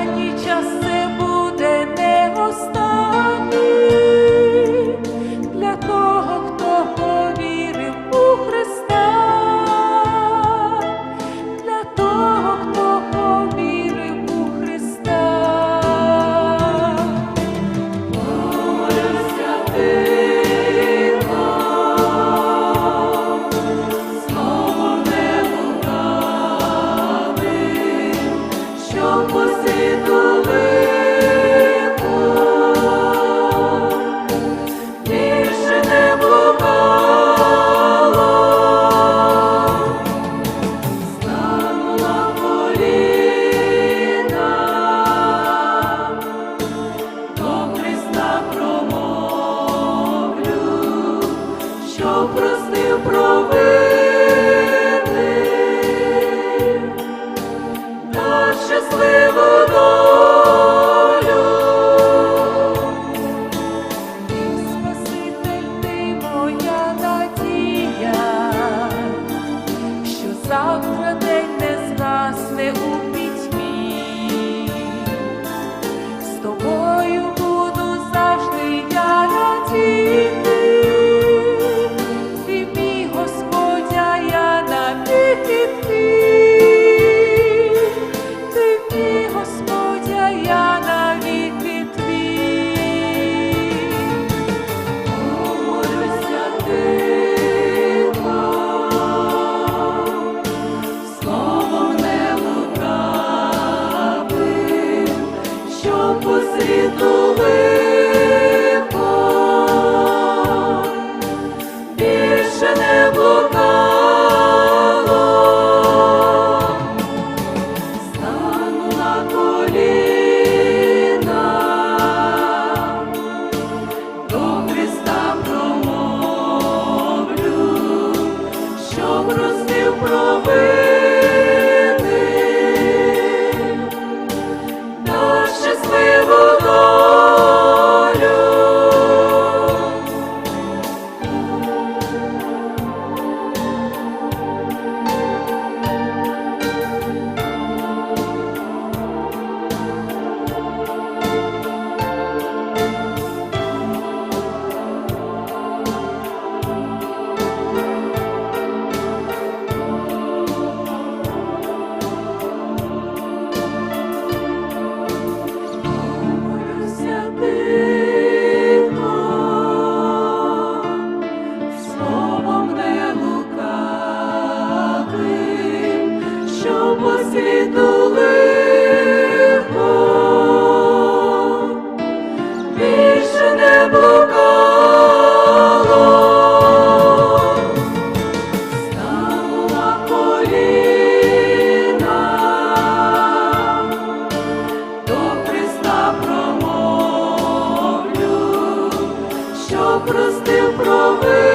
останні часи. що простив провини та щасливу долю. Спаситель, ти моя надія, що завтра день не згасне у. покрови. простив прови.